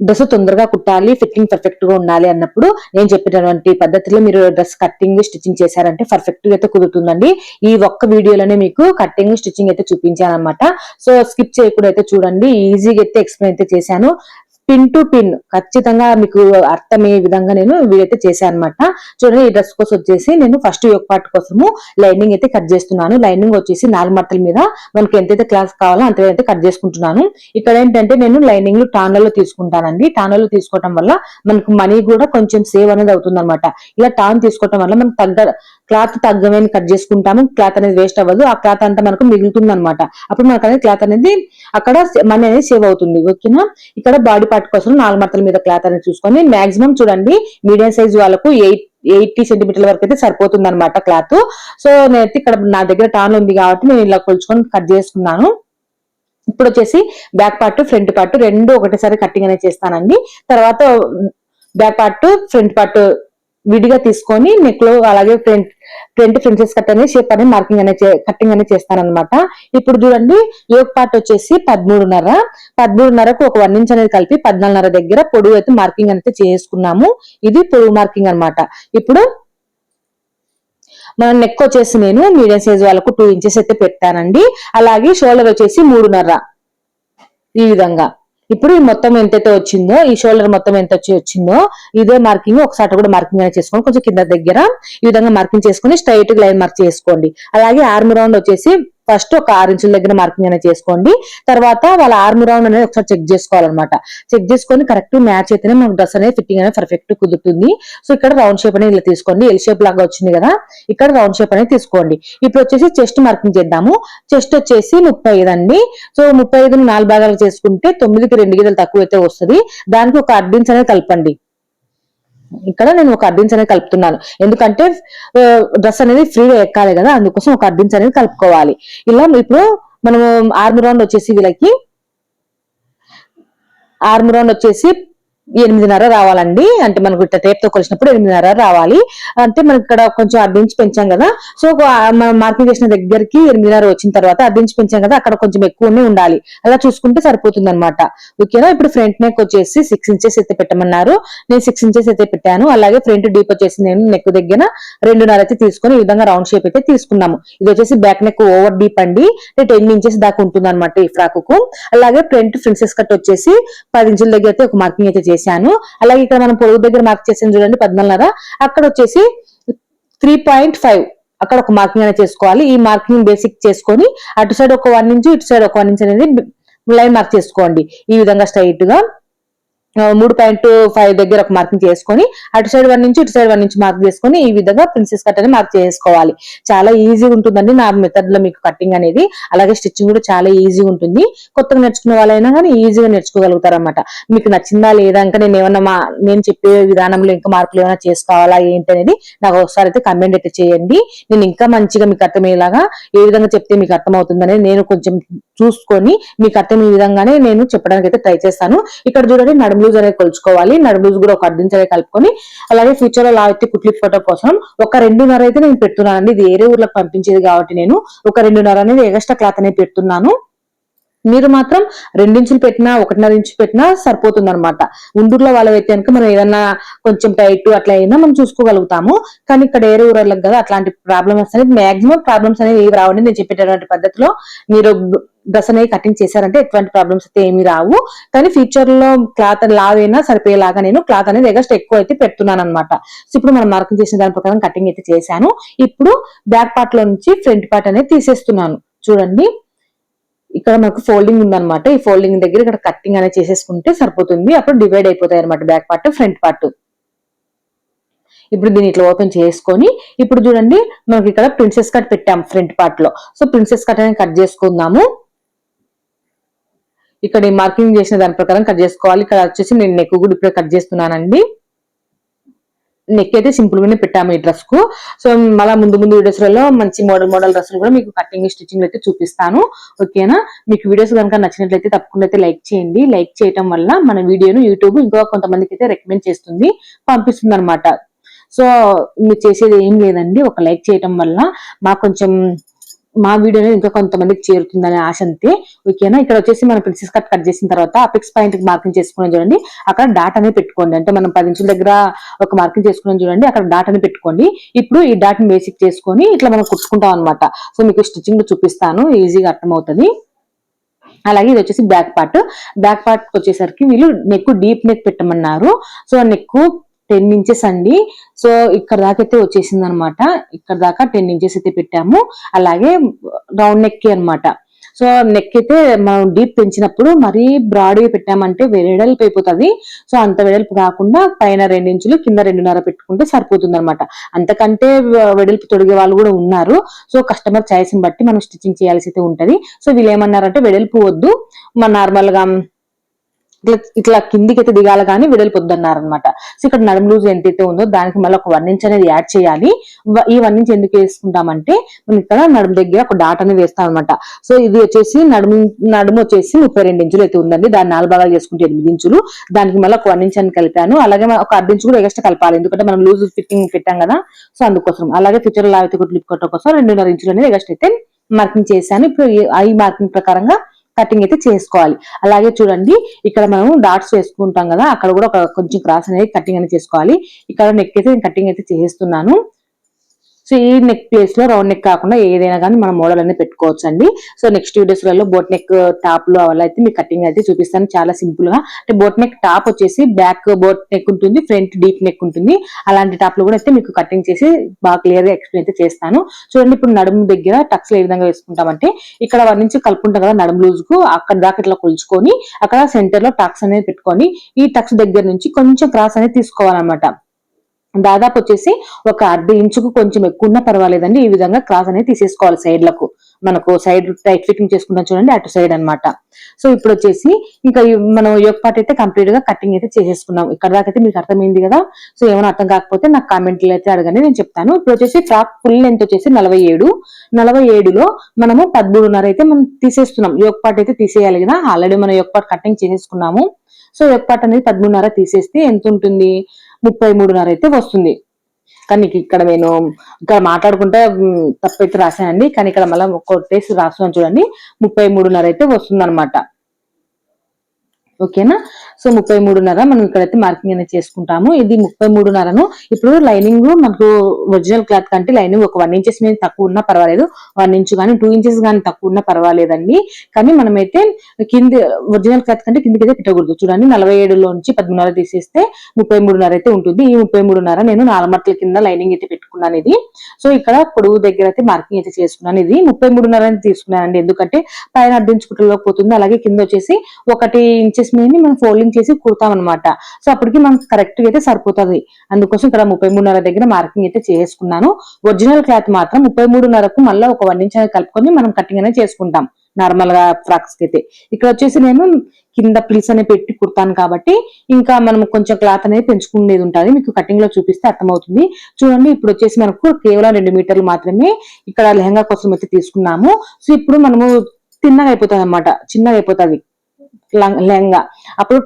Dress తొందరగా కుట్టాలి fitting పర్ఫెక్ట్గా ఉండాలి అన్నప్పుడు నేను చెప్పినటువంటి పద్ధతిలో మీరు డ్రెస్ కట్టింగ్ స్టిచ్చింగ్ చేశారంటే పర్ఫెక్ట్గా అయితే కుదురుతుందండి. ఈ ఒక్క వీడియోలోనే మీకు కట్టింగ్ స్టిచ్చింగ్ అయితే చూపించాను అనమాట సో స్కిప్ చేయకుండా అయితే చూడండి. ఈజీగా అయితే ఎక్స్ప్లెయిన్ అయితే చేశాను. Pin to pin. ఖచ్చితంగా మీకు అర్థమయ్యే విధంగా నేను వీడైతే చేశాను అనమాట చూడండి ఈ డ్రెస్ కోసం వచ్చేసి నేను ఫస్ట్ యోగ పార్ట్ కోసము లైనింగ్ అయితే కట్ చేస్తున్నాను. లైనింగ్ వచ్చేసి నాలుగు మట్టల మీద మనకి ఎంతైతే క్లాస్ కావాలో అంతైతే కట్ చేసుకుంటున్నాను. ఇక్కడ ఏంటంటే నేను లైనింగ్ టాన్లలో తీసుకుంటానండి. టాన్లలో తీసుకోవటం వల్ల మనకు మనీ కూడా కొంచెం సేవ్ అనేది అవుతుంది ఇలా టాన్ తీసుకోవటం వల్ల మనకు తగ్గ క్లాత్ తగ్గమైన కట్ చేసుకుంటాము. క్లాత్ అనేది వేస్ట్ అవ్వదు. ఆ క్లాత్ అంతా మనకు మిగులుతుంది అనమాట అప్పుడు మనకు అనేది క్లాత్ అనేది అక్కడ మనీ అనేది సేవ్ అవుతుంది. ఓకేనా? ఇక్కడ బాడీ పార్ట్ కోసం నాలుగు మట్టల మీద క్లాత్ అనేది చూసుకొని మాక్సిమం చూడండి. మీడియం సైజ్ వాళ్ళకు ఎయిట్ ఎయిటీ సెంటీమీటర్ల వరకు అయితే సరిపోతుంది అనమాట క్లాత్. సో నేనైతే ఇక్కడ నా దగ్గర టాన్ ఉంది కాబట్టి నేను ఇలా కొలుచుకొని కట్ చేసుకున్నాను. ఇప్పుడు వచ్చేసి బ్యాక్ పార్ట్ ఫ్రంట్ పార్ట్ రెండు ఒకటేసారి కట్టింగ్ అనేది చేస్తానండి. తర్వాత బ్యాక్ పార్ట్ ఫ్రంట్ పార్ట్ విడిగా తీసుకొని నెక్లో అలాగే ఫ్రంట్ ఫ్రంట్ ఫ్రిన్సెస్ కట్ అనేది షేప్ అనేది మార్కింగ్ అనేది కట్టింగ్ అనేది చేస్తాను అనమాట ఇప్పుడు చూడండి యోగ్ పార్ట్ వచ్చేసి పదమూడున్నర. పదమూడున్నరకు ఒక వన్ ఇంచ్ అనేది కలిపి పద్నాలుగున్నర దగ్గర పొడుగు అయితే మార్కింగ్ అనేది చేసుకున్నాము. ఇది పొడుగు మార్కింగ్ అనమాట ఇప్పుడు మనం నెక్ వచ్చేసి నేను మీడియం సైజ్ వాళ్ళకు టూ ఇంచెస్ అయితే పెట్టానండి. అలాగే షోల్డర్ వచ్చేసి మూడున్నర. ఈ విధంగా. ఇప్పుడు ఈ మొత్తం ఎంతైతే వచ్చిందో ఈ షోల్డర్ మొత్తం ఎంత వచ్చి వచ్చిందో ఇదే మార్కింగ్ ఒకసారి కూడా మార్కింగ్ అనేది చేసుకోండి కొంచెం కింద దగ్గర ఈ విధంగా మార్కింగ్ చేసుకుని స్ట్రైట్ లైన్ మార్క్ చేసుకోండి. అలాగే ఆర్మ్ రౌండ్ వచ్చేసి ఫస్ట్ ఒక ఆరు ఇంచుల దగ్గర మార్కింగ్ అనేది చేసుకోండి. తర్వాత వాళ్ళ ఆర్మ్ రౌండ్ అనేది ఒకసారి చెక్ చేసుకోవాలన్నమాట. చెక్ చేసుకొని కరెక్ట్ మ్యాచ్ అయితేనే మనకు డ్రెస్ అనేది ఫిట్టింగ్ అనేది పర్ఫెక్ట్ కుదురుతుంది. సో ఇక్కడ రౌండ్ షేప్ అనేది ఇలా తీసుకోండి. ఎల్ షేప్ లాగా వచ్చింది కదా ఇక్కడ రౌండ్ షేప్ అనేది తీసుకోండి. ఇప్పుడు వచ్చేసి చెస్ట్ మార్కింగ్ చేద్దాము. చెస్ట్ వచ్చేసి ముప్పై ఐదు అండి. సో ముప్పై ఐదు నాలుగు భాగాలు చేసుకుంటే తొమ్మిదికి రెండు గీతలు తక్కువ అయితే వస్తుంది. దానికి ఒక అడ్డిన్స్ అనేది కలపండి. ఇక్కడ నేను ఒక అడ్డిన్స్ అనేది కలుపుతున్నాను. ఎందుకంటే డ్రెస్ అనేది ఫ్రీగా ఎక్కాలి కదా అందుకోసం ఒక అడ్డిన్స్ అనేది కలుపుకోవాలి. ఇలా ఇప్పుడు మనము ఆర్మ్ రౌండ్ వచ్చేసి వీళ్ళకి ఆర్మ్ రౌండ్ వచ్చేసి ఎనిమిదిన్నర రావాలండి. అంటే మనకు ఇట్లా టేప్తో కొలిసినప్పుడు ఎనిమిదిన్నర రావాలి. అంటే మనకి ఇక్కడ కొంచెం అడ్డించి పెంచాం కదా. సో మనం మార్కింగ్ చేసిన దగ్గరికి ఎనిమిదిన్నర వచ్చిన తర్వాత అడ్డించి పెంచాం కదా అక్కడ కొంచెం ఎక్కువనే ఉండాలి. అలా చూసుకుంటే సరిపోతుంది అనమాట ఓకేనా? ఇప్పుడు ఫ్రంట్ నెక్ వచ్చేసి సిక్స్ ఇంచెస్ అయితే పెట్టమన్నారు. నేను సిక్స్ ఇంచెస్ అయితే పెట్టాను. అలాగే ఫ్రంట్ డీప్ వచ్చేసి నేను నెక్ దగ్గర. రెండున్నర అయితే తీసుకొని ఈ విధంగా రౌండ్ షేప్ అయితే తీసుకున్నాము. ఇది వచ్చేసి బ్యాక్ నెక్ ఓవర్ డీప్ అండి. టెన్ ఇంచెస్ దాకా ఉంటుంది అనమాట ఈ ఫ్రాక్కు. అలాగే ఫ్రంట్ ప్రిన్సెస్ కట్ వచ్చేసి పది ఇంచుల దగ్గర అయితే ఒక మార్కింగ్ అయితే చేశాను. అలాగే ఇక్కడ మనం పొడుగు దగ్గర మార్క్ చేసాను చూడండి పద్నాలుగున్నర. అక్కడ వచ్చేసి త్రీ పాయింట్ ఫైవ్ అక్కడ ఒక మార్కింగ్ అనేది చేసుకోవాలి. ఈ మార్కింగ్ బేసిక్ చేసుకొని అటు సైడ్ ఒక వన్ ఇంచు ఇటు సైడ్ ఒక వన్ ఇంచ్ అనేది లైన్ మార్క్ చేసుకోండి. ఈ విధంగా స్ట్రైట్గా. మూడు పాయింట్ ఫైవ్ దగ్గర ఒక మార్కింగ్ చేసుకొని అటు సైడ్ వన్ నుంచి ఇటు సైడ్ వన్ నుంచి మార్క్ చేసుకొని ఈ విధంగా ప్రిన్సెస్ కట్ అనేది మార్క్ చేసుకోవాలి. చాలా ఈజీగా ఉంటుందండి నా మెథడ్లో మీకు కటింగ్ అనేది. అలాగే స్టిచ్చింగ్ కూడా చాలా ఈజీగా ఉంటుంది. కొత్తగా నేర్చుకునే వాళ్ళైనా కానీ ఈజీగా నేర్చుకోగలుగుతారు అనమాట మీకు నచ్చిందా లేదా ఇంకా నేను ఏమన్నా మా నేను చెప్పే విధానంలో ఇంకా మార్పులు ఏమైనా చేసుకోవాలా ఏంటి అనేది నాకు ఒకసారి అయితే కమెంట్ అయితే చేయండి. నేను ఇంకా మంచిగా మీకు అర్థమయ్యేలాగా ఏ విధంగా చెప్తే మీకు అర్థమవుతుందని నేను కొంచెం చూసుకొని మీకు అర్థమయ్యే విధంగానే నేను చెప్పడానికి అయితే ట్రై చేస్తాను. ఇక్కడ చూడండి నడుము లూజ్ అనేది కొలుచుకోవాలి. నడుము లూజ్ కూడా ఒక అర్ధించలే కలుపుకొని అలాగే ఫ్యూచర్లో లా అయితే కుట్లి ఫోటో కోసం ఒక రెండున్నర అయితే నేను పెడుతున్నానండి. ఇది వేరే ఊర్లకు పంపించేది కాబట్టి నేను ఒక రెండున్నర అనేది ఎగస్ట్రా క్లాత్ అనేది పెడుతున్నాను. మీరు మాత్రం రెండించులు పెట్టినా ఒకటిన్నర ఇంచు పెట్టినా సరిపోతుంది అనమాట ఉండూరులో వాళ్ళైతే కనుక మనం ఏదన్నా కొంచెం టైట్ అట్లా అయినా మనం చూసుకోగలుగుతాము. కానీ ఇక్కడ ఏరే ఊరలకు కదా అట్లాంటి ప్రాబ్లమ్స్ అనేది మాక్సిమం ప్రాబ్లమ్స్ అనేవి రావండి. నేను చెప్పేటటువంటి పద్ధతిలో మీరు డ్రెస్ అనేది కటింగ్ చేశారంటే ఎటువంటి ప్రాబ్లమ్స్ అయితే ఏమి రావు. కానీ ఫ్యూచర్లో క్లాత్ లావైనా సరిపోయేలాగా నేను క్లాత్ అనేది ఎగస్ట్ ఎక్కువ అయితే పెడుతున్నాను అనమాట సో ఇప్పుడు మనం మార్కింగ్ చేసిన దాని ప్రకారం కటింగ్ అయితే చేశాను. ఇప్పుడు బ్యాక్ పార్ట్లో నుంచి ఫ్రంట్ పార్ట్ అనేది తీసేస్తున్నాను. చూడండి. ఇక్కడ మనకు ఫోల్డింగ్ ఉందనమాట ఈ ఫోల్డింగ్ దగ్గర ఇక్కడ కట్టింగ్ అనేది చేసేసుకుంటే సరిపోతుంది. అప్పుడు డివైడ్ అయిపోతాయి అనమాట బ్యాక్ పార్ట్ ఫ్రంట్ పార్ట్ ఇప్పుడు దీన్ని ఇట్లా ఓపెన్ చేసుకొని ఇప్పుడు చూడండి మనకి ఇక్కడ ప్రిన్సెస్ కట్ పెట్టాం ఫ్రంట్ పార్ట్లో. సో ప్రిన్సెస్ కట్ అనేది కట్ చేసుకుందాము. ఇక్కడ ఈ మార్కింగ్ చేసిన దాని ప్రకారం కట్ చేసుకోవాలి. ఇక్కడ వచ్చేసి నేను నెక్ కూడా ఇప్పుడే కట్ చేస్తున్నానండి. నెక్ అయితే సింపుల్ గానే పెట్టాము ఈ డ్రెస్కు. సో మళ్ళీ ముందు ముందు వీడియోస్లలో మంచి మోడల్ మోడల్ డ్రెస్సులు కూడా మీకు కటింగ్ స్టిచ్చింగ్ అయితే చూపిస్తాను. ఓకేనా మీకు వీడియోస్ కనుక నచ్చినట్లయితే తప్పకుండా అయితే లైక్ చేయండి. లైక్ చేయటం వల్ల మన వీడియోను యూట్యూబ్ ఇంకా కొంతమందికి అయితే రికమెండ్ చేస్తుంది పంపిస్తుంది అనమాట సో మీరు చేసేది ఏం లేదండి. ఒక లైక్ చేయటం వల్ల మాకు కొంచెం మా వీడియో అనేది ఇంకా కొంతమందికి చేరుతుందనే ఆశ అంతే. ఓకేనా? ఇక్కడ వచ్చేసి మనం ప్రిన్సెస్ కట్ కట్ చేసిన తర్వాత అపెక్స్ పాయింట్ మార్కింగ్ చేసుకున్నాం చూడండి. అక్కడ డాట్ అనేది పెట్టుకోండి. అంటే మనం పది ఇంచుల దగ్గర ఒక మార్కింగ్ చేసుకున్నాం చూడండి. అక్కడ డాట్ అని పెట్టుకోండి. ఇప్పుడు ఈ డాట్ని బేసిక్ చేసుకొని ఇట్లా మనం కుట్టుకుంటాం అనమాట సో మీకు స్టిచ్చింగ్ చూపిస్తాను. ఈజీగా అర్థమవుతుంది. అలాగే ఇది వచ్చేసి బ్యాక్ పార్ట్ బ్యాక్ పార్ట్ వచ్చేసరికి వీళ్ళు నెక్ డీప్ నెక్ పెట్టమన్నారు. సో నెక్ టెన్ ఇంచెస్ అండి. సో ఇక్కడ దాకా అయితే వచ్చేసింది అనమాట ఇక్కడ దాకా టెన్ ఇంచెస్ అయితే పెట్టాము. అలాగే రౌండ్ నెక్ అనమాట. సో నెక్ అయితే మనం డీప్ పెంచినప్పుడు మరీ బ్రాడ్గా పెట్టామంటే వెడల్పు అయిపోతుంది. సో అంత వెడల్పు కాకుండా పైన రెండు ఇంచులు కింద రెండున్నర పెట్టుకుంటే సరిపోతుంది అనమాట అంతకంటే వెడల్పు తొడిగే వాళ్ళు కూడా ఉన్నారు. సో కస్టమర్ ఛాయిస్ని బట్టి మనం స్టిచ్చింగ్ చేయాల్సి అయితే ఉంటుంది. సో వీళ్ళు ఏమన్నారంటే వెడల్పు వద్దు. మన నార్మల్గా ఇట్లా ఇట్లా కిందికి అయితే దిగాల కానీ వెడల్పు పొద్దున్నారనమాట సో ఇక్కడ నడుము లూజ్ ఎంతైతే ఉందో దానికి మళ్ళీ ఒక వన్ ఇంచ్ అనేది యాడ్ చేయాలి. ఈ వన్ ఇంచ్ ఎందుకు వేసుకుంటామంటే మనం ఇక్కడ నడుము దగ్గర ఒక డాట్ అనేది వేస్తాం అనమాట సో ఇది వచ్చేసి నడుము నడుము వచ్చేసి ముప్పై రెండు ఇంచులు అయితే ఉందండి. దాన్ని నాలుగు భాగాలు చేసుకుంటే ఎనిమిది ఇంచులు దానికి మళ్ళీ ఒక వన్ ఇంచ్ అని కలిపాను. అలాగే ఒక అర్ధ ఇంచు కూడా ఎక్స్ట్రా కలపాలి. ఎందుకంటే మనం లూజ్ ఫిట్టింగ్ పెట్టాం కదా. సో అందుకోసం. అలాగే ఫ్యూచర్లో అయితే లిప్ కొట్టడం కోసం రెండున్నర ఇంచులు అనేది ఎక్స్ట్రా అయితే మార్కింగ్ చేశాను. ఇప్పుడు ఐ ఈ మార్కింగ్ ప్రకారంగా కటింగ్ అయితే చేసుకోవాలి. అలాగే చూడండి ఇక్కడ మనం డాట్స్ వేసుకుంటాం కదా అక్కడ కూడా ఒక కొంచెం క్రాస్ అనేది కటింగ్ అనేది చేసుకోవాలి. ఇక్కడ నెక్ అయితే నేను కటింగ్ అయితే చేస్తున్నాను. సో ఈ నెక్ ప్లేస్లో రౌండ్ నెక్ కాకుండా ఏదైనా కానీ మనం మోడల్ అనేది పెట్టుకోవచ్చు అండి సో నెక్స్ట్ వీడియోస్లలో బోట్ నెక్ టాప్లో అలా అయితే మీకు కటింగ్ అయితే చూపిస్తాను. చాలా సింపుల్గా. అంటే బోట్ నెక్ టాప్ వచ్చేసి బ్యాక్ బోట్ నెక్ ఉంటుంది ఫ్రంట్ డీప్ నెక్ ఉంటుంది. అలాంటి టాప్లో కూడా అయితే మీకు కటింగ్ చేసి బాగా క్లియర్గా ఎక్స్ప్లెయిన్ అయితే చేస్తాను. చూడండి ఇప్పుడు నడుము దగ్గర టక్స్ ఏ విధంగా వేసుకుంటామంటే ఇక్కడ వారి నుంచి కలుపుకుంటాం కదా నడుము లూజ్కు అక్కడ దాకా ఇట్లా కొలుచుకొని అక్కడ సెంటర్లో టక్స్ అనేది పెట్టుకొని ఈ టక్స్ దగ్గర నుంచి కొంచెం క్రాస్ అనేది తీసుకోవాలన్నమాట. దాదాపు వచ్చేసి ఒక అర్ధ ఇంచుకు కొంచెం ఎక్కువ ఉన్నా పర్వాలేదండి. ఈ విధంగా క్రాస్ అనేది తీసేసుకోవాలి సైడ్లకు. మనకు సైడ్ టైట్ ఫిట్టింగ్ చేసుకుంటాం చూడండి అటు సైడ్ అన్నమాట. సో ఇప్పుడు వచ్చేసి ఇంకా మనం యోగ పార్ట్ అయితే కంప్లీట్గా కటింగ్ అయితే చేసేసుకున్నాం. ఇక్కడ దాకా అయితే మీకు అర్థమైంది కదా? సో ఏమైనా అర్థం కాకపోతే నాకు కామెంట్లు అయితే అడగండి నేను చెప్తాను. ఇప్పుడు వచ్చేసి ఫ్రాక్ ఫుల్ లెంత్ వచ్చేసి నలభై ఏడు. నలభై ఏడులో మనము పదమూడున్నర అయితే మనం తీసేస్తున్నాం. యోగ పార్ట్ అయితే తీసేయాలి కదా? ఆల్రెడీ మనం యోగ పార్ట్ కటింగ్ చేసేసుకున్నాము. సో యోగ పార్ట్ అనేది పదమూడున్నర తీసేస్తే ఎంత ఉంటుంది? ముప్పై మూడున్నర అయితే వస్తుంది. కానీ ఇక్కడ నేను ఇక్కడ మాట్లాడుకుంటే తప్పైతే రాశానండి. కానీ ఇక్కడ మళ్ళీ కొట్టేసి రాస్తున్నాను చూడండి. ముప్పై మూడున్నర అయితే వస్తుంది అనమాట ఓకేనా? సో ముప్పై మూడున్నర మనం ఇక్కడైతే మార్కింగ్ అనేది చేసుకుంటాము. ఇది ముప్పై మూడున్నరను. ఇప్పుడు లైనింగ్ మనకు ఒరిజినల్ క్లాత్ కంటే లైనింగ్ ఒక వన్ ఇంచెస్ మీద తక్కువ ఉన్నా పర్వాలేదు. వన్ ఇంచ్ కానీ టూ ఇంచెస్ కానీ తక్కువ ఉన్నా పర్వాలేదండి. కానీ మనమైతే కింది ఒరిజినల్ క్లాత్ కంటే కిందికి పెట్టకూడదు. చూడండి నలభై ఏడులో నుంచి పదమూడున్నర తీసేస్తే ముప్పై మూడున్నర అయితే ఉంటుంది. ఈ ముప్పై మూడున్నర నేను నాలుమట్ల కింద లైనింగ్ అయితే పెట్టుకున్నాను ఇది. సో ఇక్కడ పొడుగు దగ్గర అయితే మార్కింగ్ అయితే చేసుకున్నాను ఇది. ముప్పై మూడున్నర అని తీసుకున్నానండి. ఎందుకంటే పైన అడ్డించుకుంటలో పోతుంది. అలాగే కింద వచ్చేసి ఒకటి ఇంచెస్ మీద మనం ఫోల్డింగ్ చేసి కుడతాం అనమాట సో అప్పటికి మనకి కరెక్ట్గా అయితే సరిపోతుంది. అందుకోసం ఇక్కడ ముప్పై మూడున్నర దగ్గర మార్కింగ్ అయితే చేసుకున్నాను. ఒరిజినల్ క్లాత్ మాత్రం ముప్పై మూడున్నరకు మళ్ళీ ఒక వన్ ఇంచ్ కలుపుకొని మనం కటింగ్ అనేది చేసుకుంటాం. నార్మల్గా ఫ్రాక్స్కి అయితే. ఇక్కడ వచ్చేసి నేను కింద ప్లీస్ అనేది పెట్టి కుడతాను కాబట్టి ఇంకా మనం కొంచెం క్లాత్ అనేది పెంచుకునేది ఉంటుంది. మీకు కటింగ్లో చూపిస్తే అర్థమవుతుంది. చూడండి ఇప్పుడు వచ్చేసి మనకు కేవలం రెండు మీటర్లు మాత్రమే ఇక్కడ లెహంగా కోసం అయితే తీసుకున్నాము. సో ఇప్పుడు మనము తిన్నగా అయిపోతుంది అనమాట చిన్నగా అయిపోతుంది. లెహంగా అప్పుడు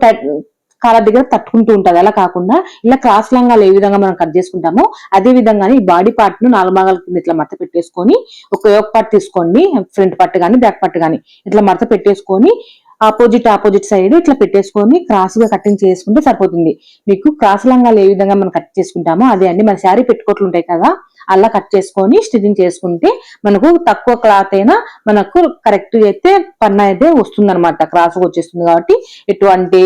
కాళ్ళ దగ్గర తట్టుకుంటూ ఉంటది. అలా కాకుండా ఇలా క్రాస్ లంగాలు ఏ విధంగా మనం కట్ చేసుకుంటామో అదే విధంగానే ఈ బాడీ పార్ట్ను నాలుగు భాగాల కింద ఇట్లా మడత పెట్టేసుకొని ఒక యోగ పార్ట్ తీసుకోండి ఫ్రంట్ పార్ట్ కానీ బ్యాక్ పార్ట్ కానీ ఇట్లా మడత పెట్టేసుకొని ఆపోజిట్ ఆపోజిట్ సైడ్ ఇట్లా పెట్టేసుకొని క్రాస్గా కటింగ్ చేసుకుంటే సరిపోతుంది. మీకు క్రాస్ లంగాలు ఏ విధంగా మనం కట్ చేసుకుంటామో అదే అండి. మన శారీ పెట్టుకోట్లు ఉంటాయి కదా అలా కట్ చేసుకొని స్టిచ్చింగ్ చేసుకుంటే మనకు తక్కువ క్లాత్ అయినా మనకు కరెక్ట్ అయితే పన్న అయితే వస్తుంది అనమాట క్రాస్ వచ్చేస్తుంది కాబట్టి ఎటువంటి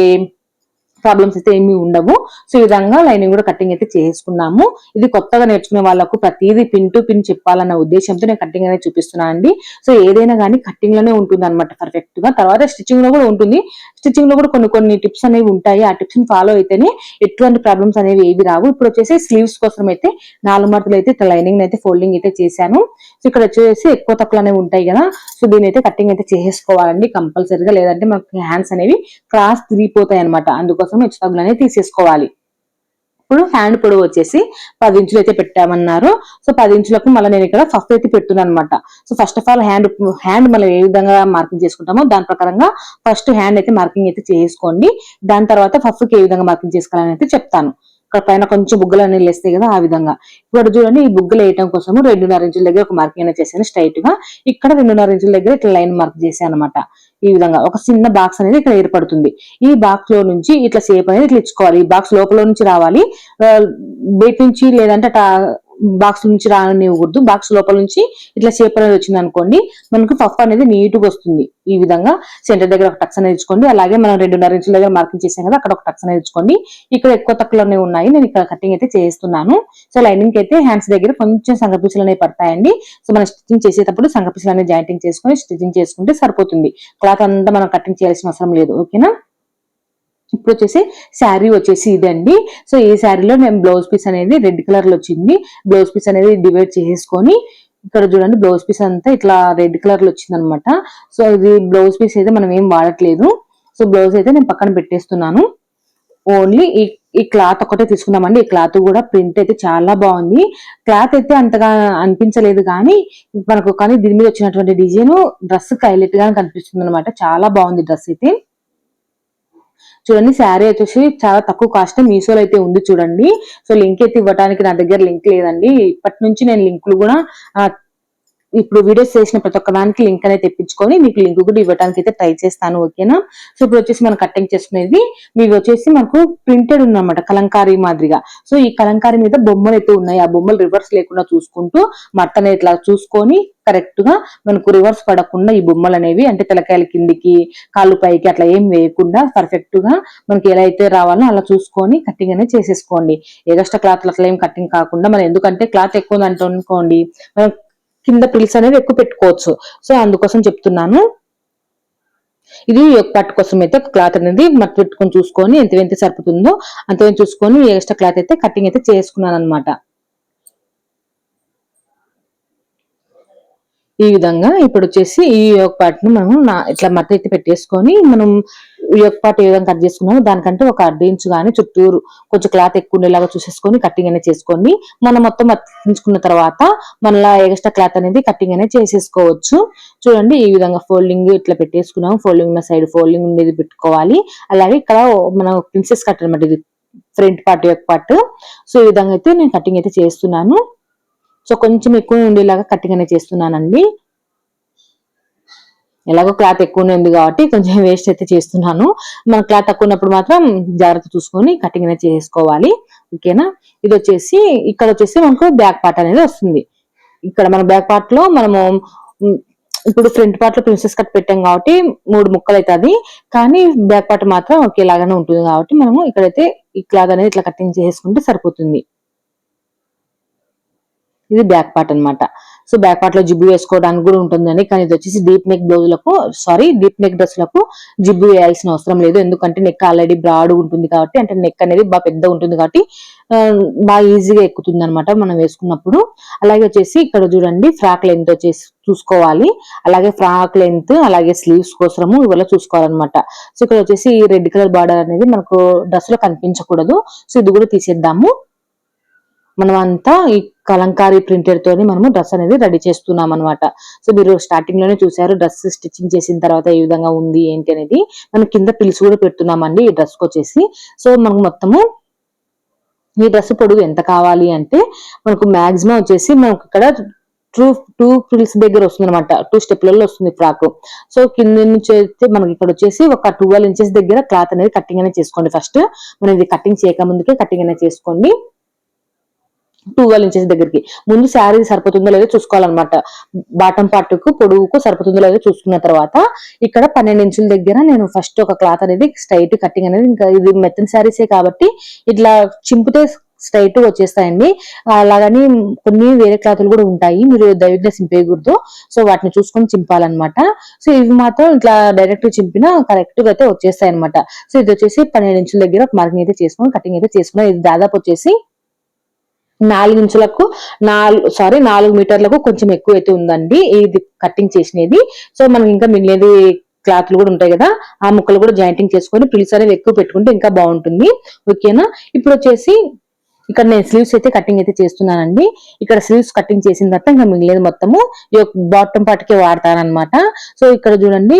ప్రాబ్లమ్స్ అయితే ఏమీ ఉండవు. సో ఈ విధంగా లైనింగ్ కూడా కటింగ్ అయితే చేసుకున్నాము. ఇది కొత్తగా నేర్చుకునే వాళ్ళకు ప్రతిదీ పిన్ టు పిన్ చెప్పాలన్న ఉద్దేశంతో నేను కటింగ్ అనేది చూపిస్తున్నాను అండి సో ఏదైనా కానీ కటింగ్లోనే ఉంటుంది అనమాట పర్ఫెక్ట్గా. తర్వాత స్టిచ్చింగ్లో కూడా ఉంటుంది. స్టిచ్చింగ్లో కూడా కొన్ని కొన్ని టిప్స్ అనేవి ఉంటాయి. ఆ టిప్స్ని ఫాలో అయితేనే ఎటువంటి ప్రాబ్లమ్స్ అనేవి ఏవి రావు. ఇప్పుడు వచ్చేసి స్లీవ్స్ కోసం అయితే నాలుగు మార్కులు అయితే లైనింగ్ అయితే ఫోల్డింగ్ అయితే చేశాను. సో ఇక్కడ వచ్చేసి ఎక్కువ తక్కువ అనేవి ఉంటాయి కదా. సో దీని అయితే కటింగ్ అయితే చేసుకోవాలండి. కంపల్సరీగా లేదంటే మనకి హ్యాండ్స్ అనేవి క్రాస్ తిరిగిపోతాయి అనమాట అందుకోసం హెచ్చు తగ్గులు అనేది తీసేసుకోవాలి. ఇప్పుడు హ్యాండ్ పొడవు వచ్చేసి పది ఇంచులు అయితే పెట్టామన్నారు. సో పది ఇంచులకు మళ్ళీ నేను ఇక్కడ ఫస్ట్ అయితే పెడుతున్నాను అనమాట so first of all hand hand మనం ఏ విధంగా మార్కింగ్ చేసుకుంటామో దాని ప్రకారంగా ఫస్ట్ హ్యాండ్ అయితే మార్కింగ్ అయితే చేసుకోండి. దాని తర్వాత ఫస్ట్కి ఏ విధంగా మార్కింగ్ చేసుకోవాలని అయితే చెప్తాను. పైన కొంచెం బుగ్గలు అనేవి లేస్తాయి కదా ఆ విధంగా. ఇప్పుడు చూడండి ఈ బుగ్గలు వేయటం కోసం రెండున్నర ఇంచుల దగ్గర ఒక మార్కింగ్ అనేది చేశాను స్ట్రైట్గా. ఇక్కడ రెండున్నర ఇంచుల దగ్గర ఇట్లా లైన్ మార్క్ చేశాను అనమాట ఈ విధంగా ఒక చిన్న బాక్స్ అనేది ఇక్కడ ఏర్పడుతుంది. ఈ బాక్స్లో నుంచి ఇట్లా షేప్ అనేది ఇట్లా ఇచ్చుకోవాలి. ఈ బాక్స్ లోపల నుంచి రావాలి. బయట నుంచి లేదంటే బాక్స్ నుంచి రానివ్వకూడదు. బాక్స్ లోపల నుంచి ఇట్లా షేప్ అనేది వచ్చింది అనుకోండి మనకు పఫ్ అనేది నీట్గా వస్తుంది. ఈ విధంగా సెంటర్ దగ్గర ఒక టక్స్ అనేది ఇచ్చుకోండి. అలాగే మనం రెండున్నర ఇంచుల దగ్గర మార్కింగ్ చేసాం కదా అక్కడ ఒక టక్స్ అనేది ఇచ్చుకోండి. ఇక్కడ ఎక్కువ తక్కువలోనే ఉన్నాయి. నేను ఇక్కడ కటింగ్ అయితే చేస్తున్నాను సో లైనింగ్ అయితే హ్యాండ్స్ దగ్గర కొంచెం సంగపీసులు అనేవి పడతాయండి. సో మనం స్టిచ్చింగ్ చేసేటప్పుడు సంగపీసులు అనేది జాయింటింగ్ చేసుకొని స్టిచ్చింగ్ చేసుకుంటే సరిపోతుంది. క్లాత్ అంతా మనం కటింగ్ చేయాల్సిన అవసరం లేదు. ఓకేనా ఇప్పుడు వచ్చేసి శారీ వచ్చేసి ఇదండి. సో ఈ శారీలో నేను బ్లౌజ్ పీస్ అనేది రెడ్ కలర్లో వచ్చింది. బ్లౌజ్ పీస్ అనేది డివైడ్ చేసేసుకొని ఇక్కడ చూడండి బ్లౌజ్ పీస్ అంతా ఇట్లా రెడ్ కలర్లో వచ్చింది అనమాట సో ఇది బ్లౌజ్ పీస్ అయితే మనం ఏం వాడట్లేదు. సో బ్లౌజ్ అయితే నేను పక్కన పెట్టేస్తున్నాను. ఓన్లీ ఈ ఈ క్లాత్ ఒకటే తీసుకున్నామండి ఈ క్లాత్ కూడా ప్రింట్ అయితే చాలా బాగుంది. క్లాత్ అయితే అంతగా అనిపించలేదు కానీ మనకు కానీ దీని మీద వచ్చినటువంటి డిజైన్ డ్రెస్ హైలైట్గా కనిపిస్తుంది అనమాట చాలా బాగుంది డ్రెస్ అయితే. చూడండి శారీ వచ్చేసి చాలా తక్కువ కాస్ట్ మీషోలో అయితే ఉంది చూడండి. సో లింక్ అయితే ఇవ్వడానికి నా దగ్గర లింక్ లేదండి. ఇప్పటి నుంచి నేను లింకులు కూడా ఇప్పుడు వీడియోస్ చేసిన ప్రతి ఒక్క దానికి లింక్ అనేది తెప్పించుకొని మీకు లింక్ కూడా ఇవ్వడానికి అయితే ట్రై చేస్తాను ఓకేనా సో ఇప్పుడు వచ్చేసి మనం కట్టింగ్ చేసుకునేది మీకు వచ్చేసి మనకు ప్రింటెడ్ ఉందన్నమాట కలంకారీ మాదిరిగా. సో ఈ కలంకారీ మీద బొమ్మలు అయితే ఉన్నాయి. ఆ బొమ్మలు రివర్స్ లేకుండా చూసుకుంటూ మట్టనే ఇట్లా చూసుకొని కరెక్ట్గా మనకు రివర్స్ పడకుండా ఈ బొమ్మలు అనేవి అంటే తెలకాయల కిందికి కాళ్ళు పైకి అట్లా ఏం వేయకుండా పర్ఫెక్ట్గా మనకి ఎలా అయితే రావాలో అలా చూసుకొని కటింగ్ అనేది చేసేసుకోండి. ఎగస్ట్రా క్లాత్ అట్లా ఏం కటింగ్ కాకుండా మనం ఎందుకంటే క్లాత్ ఎక్కువ ఉందంటే అనుకోండి మనం కింద పిల్స్ అనేది ఎక్కువ పెట్టుకోవచ్చు. సో అందుకోసం చెప్తున్నాను. ఇది పట్టు కోసం అయితే క్లాత్ అనేది మట్టి పెట్టుకొని చూసుకొని ఎంత ఎంత సరిపోతుందో అంత చూసుకొని ఎక్స్ట్రా క్లాత్ అయితే కటింగ్ అయితే చేసుకున్నాను అనమాట ఈ విధంగా ఇప్పుడు వచ్చేసి ఈ యొక్క పార్ట్ను మనం నా- ఇట్లా మట్టి అయితే పెట్టేసుకొని మనం ఈ యొక్క పార్ట్ ఏ విధంగా కట్ చేసుకున్నామో దానికంటే ఒక అర్ధ ఇంచు కానీ చుట్టూరు కొంచెం క్లాత్ ఎక్కువ ఉండేలాగా చూసేసుకొని కటింగ్ అనేది చేసుకోండి మనం మొత్తం మర్తించుకున్న తర్వాత మళ్ళీ ఎక్స్ట్రా క్లాత్ అనేది కటింగ్ అనేది చేసేసుకోవచ్చు. చూడండి ఈ విధంగా ఫోల్డింగ్ ఇట్లా పెట్టేసుకున్నాము. ఫోల్డింగ్ ఉన్న సైడ్ ఫోల్డింగ్ ఉండేది పెట్టుకోవాలి. అలాగే ఇక్కడ మనం ప్రిన్సెస్ కట్ అనమాట ఇది ఫ్రంట్ పార్ట్ యొక్క పార్ట్ సో ఈ విధంగా అయితే నేను కటింగ్ అయితే చేస్తున్నాను. సో కొంచెం ఎక్కువ ఉండేలాగా కటింగ్ చేస్తున్నానండి. ఎలాగో క్లాత్ ఎక్కువనే ఉంది కాబట్టి కొంచెం వేస్ట్ అయితే చేస్తున్నాను. మన క్లాత్ తక్కువ ఉన్నప్పుడు మాత్రం జాగ్రత్త చూసుకొని కటింగ్ అనేది చేసుకోవాలి. ఓకేనా ఇది వచ్చేసి ఇక్కడ వచ్చేసి మనకు బ్యాక్ పార్ట్ అనేది వస్తుంది. ఇక్కడ మన బ్యాక్ పార్ట్లో మనము ఇప్పుడు ఫ్రంట్ పార్ట్లో ప్రిన్సెస్ కట్ పెట్టాం కాబట్టి మూడు ముక్కలు అవుతుంది కానీ బ్యాక్ పార్ట్ మాత్రం ఒకేలాగానే ఉంటుంది కాబట్టి మనము ఇక్కడైతే ఈ క్లాత్ అనేది ఇట్లా కటింగ్ చేసుకుంటే సరిపోతుంది. ఇది బ్యాక్ పార్ట్ అన్నమాట. సో బ్యాక్ పార్ట్లో జిబ్బు వేసుకోవడానికి కూడా ఉంటుందని కానీ ఇది వచ్చేసి డీప్ నెక్ బ్లౌజులకు సారీ డీప్ నెక్ డ్రెస్లకు జిబ్బు వేయాల్సిన అవసరం లేదు. ఎందుకంటే నెక్ ఆల్రెడీ బ్రాడ్ ఉంటుంది కాబట్టి అంటే నెక్ అనేది బాగా పెద్ద ఉంటుంది కాబట్టి బాగా ఈజీగా ఎక్కుతుంది అనమాట మనం వేసుకున్నప్పుడు. అలాగే వచ్చేసి ఇక్కడ చూడండి ఫ్రాక్ లెంత్ వచ్చేసి చూసుకోవాలి. అలాగే ఫ్రాక్ లెంత్ అలాగే స్లీవ్స్ కోసము ఇవల్ల చూసుకోవాలన్నమాట. సో ఇక్కడ వచ్చేసి ఈ రెడ్ కలర్ బార్డర్ అనేది మనకు డ్రెస్లో కనిపించకూడదు. సో ఇది కూడా తీసేద్దాము. మనం అంతా ఈ కలంకారీ ప్రింటెడ్ తోని మనము డ్రెస్ అనేది రెడీ చేస్తున్నాం అనమాట సో మీరు స్టార్టింగ్లోనే చూసారు డ్రెస్ స్టిచ్చింగ్ చేసిన తర్వాత ఏ విధంగా ఉంది ఏంటి అనేది. మనం కింద పిలుసు కూడా పెడుతున్నామండి ఈ డ్రెస్ వచ్చేసి. సో మనకు మొత్తము ఈ డ్రెస్ పొడుగు ఎంత కావాలి అంటే మనకు మాక్సిమం వచ్చేసి మనకు ఇక్కడ టూ టూ ఫ్రిల్స్ దగ్గర వస్తుంది అనమాట టూ స్టెప్లలో వస్తుంది ఫ్రాక్. సో కింద నుంచి అయితే మనకి ఇక్కడ వచ్చేసి ఒక ట్వెల్వ్ ఇంచెస్ దగ్గర క్లాత్ అనేది కటింగ్ అనేది చేసుకోండి ఫస్ట్ మనం ఇది కటింగ్ చేయక ముందుకే కటింగ్ అనేది చేసుకోండి. ట్వెల్వ్ ఇంచెస్ దగ్గరికి. ముందు శారీ సరిపోతుందో లేదో చూసుకోవాలన్నమాట. బాటం పార్ట్కు పొడుగుకు సరిపోతుందో లేదో చూసుకున్న తర్వాత ఇక్కడ పన్నెండు ఇంచుల దగ్గర నేను ఫస్ట్ ఒక క్లాత్ అనేది స్ట్రైట్ కటింగ్ అనేది ఇంకా ఇది మెత్తని శారీసే కాబట్టి ఇట్లా చింపితే స్ట్రైట్ వచ్చేస్తాయండి. అలాగని కొన్ని వేరే క్లాతులు కూడా ఉంటాయి. మీరు దైవిగ్గా చింపేయకూడదు. సో వాటిని చూసుకొని చింపాలన్నమాట. సో ఇవి మాత్రం ఇట్లా డైరెక్ట్ చింపిన కరెక్ట్గా అయితే వచ్చేస్తాయి అనమాట సో ఇది వచ్చేసి పన్నెండు ఇంచుల దగ్గర మార్కింగ్ అయితే చేసుకొని కటింగ్ అయితే చేసుకున్నాం ఇది దాదాపు వచ్చేసి నాలుగు ఇంచులకు నాలుగు సారీ నాలుగు మీటర్లకు కొంచెం ఎక్కువ అయితే ఉందండి. ఇది కట్టింగ్ చేసినది. సో మనకి ఇంకా మిగిలినది క్లాత్లు కూడా ఉంటాయి కదా ఆ ముక్కలు కూడా జాయింటింగ్ చేసుకొని పిలిచి అనేవి ఎక్కువ పెట్టుకుంటే ఇంకా బాగుంటుంది. ఓకేనా ఇప్పుడు వచ్చేసి ఇక్కడ నేను స్లీవ్స్ అయితే కటింగ్ అయితే చేస్తున్నానండి. ఇక్కడ స్లీవ్స్ కటింగ్ చేసిన తర్వాత ఇంకా మిగిలేదు మొత్తము. ఈ బాటమ్ పార్ట్కే వాడతానన్నమాట. సో ఇక్కడ చూడండి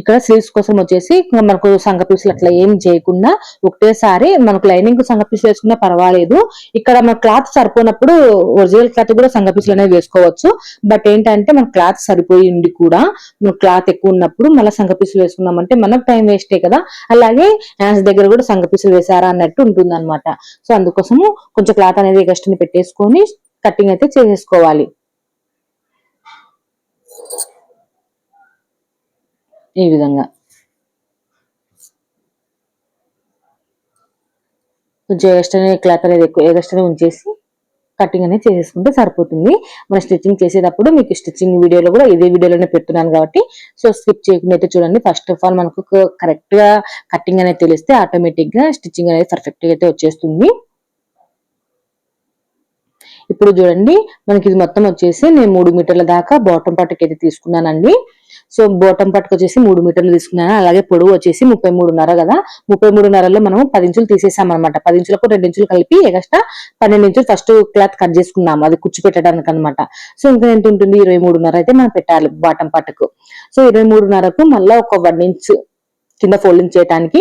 ఇక్కడ స్లీవ్స్ కోసం వచ్చేసి మనకు సంఘ పీసులు అట్లా ఏం చేయకుండా ఒకటేసారి మనకు లైనింగ్ సంఘ పీసులు వేసుకున్నా పర్వాలేదు. ఇక్కడ మన క్లాత్ సరిపోయినప్పుడు ఒరిజినల్ క్లాత్ కూడా సంఘ పీసులు అనేవి వేసుకోవచ్చు. బట్ ఏంటంటే మన క్లాత్ సరిపోయి ఉండి కూడా. మన క్లాత్ ఎక్కువ ఉన్నప్పుడు మళ్ళీ సంఘ పీసులు వేసుకున్నామంటే మనకు టైం వేస్టే కదా. అలాగే హ్యాండ్స్ దగ్గర కూడా సంఘ పీసులు వేసారా అన్నట్టు ఉంటుంది అనమాట సో అందుకోసము కొంచెం క్లాత్ అనేది ఎగస్ట్ని పెట్టేసుకొని కటింగ్ అయితే చేసేసుకోవాలి. ఈ విధంగా. కొంచెం ఎగస్ట్రానే క్లాత్ అనేది ఎక్కువ ఎగస్ట్రానే ఉంచేసి కటింగ్ అనేది చేసేసుకుంటే సరిపోతుంది. మనం స్టిచ్చింగ్ చేసేటప్పుడు మీకు స్టిచ్చింగ్ వీడియోలో కూడా ఇదే వీడియోలోనే పెడుతున్నాను కాబట్టి సో స్కిప్ చేయకుండా అయితే చూడండి. ఫస్ట్ ఆఫ్ ఆల్ మనకు కరెక్ట్గా కటింగ్ అనేది తెలిస్తే ఆటోమేటిక్గా స్టిచ్చింగ్ అనేది పర్ఫెక్ట్గా అయితే వచ్చేస్తుంది. ఇప్పుడు చూడండి మనకి ఇది మొత్తం వచ్చేసి నేను మూడు మీటర్ల దాకా బాటం పార్ట్కి అయితే తీసుకున్నానండి. సో బోటం పట్టుకు వచ్చేసి మూడు మీటర్లు తీసుకున్నాను. అలాగే పొడవు వచ్చేసి ముప్పై మూడున్నర కదా. ముప్పై మూడున్నరలో మనం పది ఇంచులు తీసేసాం అనమాట పది ఇంచులకు రెండు ఇంచులు కలిపి ఎగస్ట్రా పన్నెండు ఇంచులు ఫస్ట్ క్లాత్ కట్ చేసుకున్నాము. అది కుచ్చు పెట్టడానికి అనమాట సో ఇంకా ఎంత ఉంటుంది? ఇరవై మూడున్నర అయితే మనం పెట్టాలి బాటం పట్టుకు సో ఇరవై మూడున్నరకు మళ్ళీ ఒక వన్ ఇంచ్ కింద ఫోల్డింగ్ చేయడానికి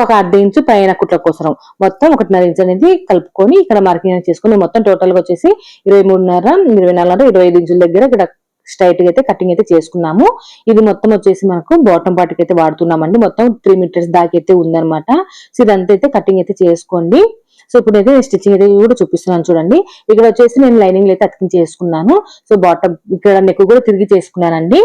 ఒక అర్ధ ఇంచు పైన కుట్ల కోసం మొత్తం ఒకటిన్నర ఇంచు అనేది కలుపుకొని ఇక్కడ మార్కింగ్ చేసుకుని మొత్తం టోటల్గా వచ్చేసి ఇరవై మూడున్నర ఇరవై నాలుగున్నర ఇరవై ఐదు ఇంచుల దగ్గర ఇక్కడ స్ట్రైట్గా అయితే కటింగ్ అయితే చేసుకున్నాము. ఇది మొత్తం వచ్చేసి మనకు బాటమ్ పార్ట్కి అయితే వాడుతున్నామండి. మొత్తం త్రీ మీటర్స్ దాకా అయితే ఉందనమాట సో ఇదంతా అయితే కటింగ్ అయితే చేసుకోండి. సో ఇప్పుడు అయితే స్టిచ్చింగ్ అయితే కూడా చూపిస్తున్నాను చూడండి. ఇక్కడ వచ్చేసి నేను లైనింగ్ అయితే అతికించి చేసుకున్నాను సో బాటమ్ ఇక్కడ నెక్ కూడా తిరిగి చేసుకున్నానండి.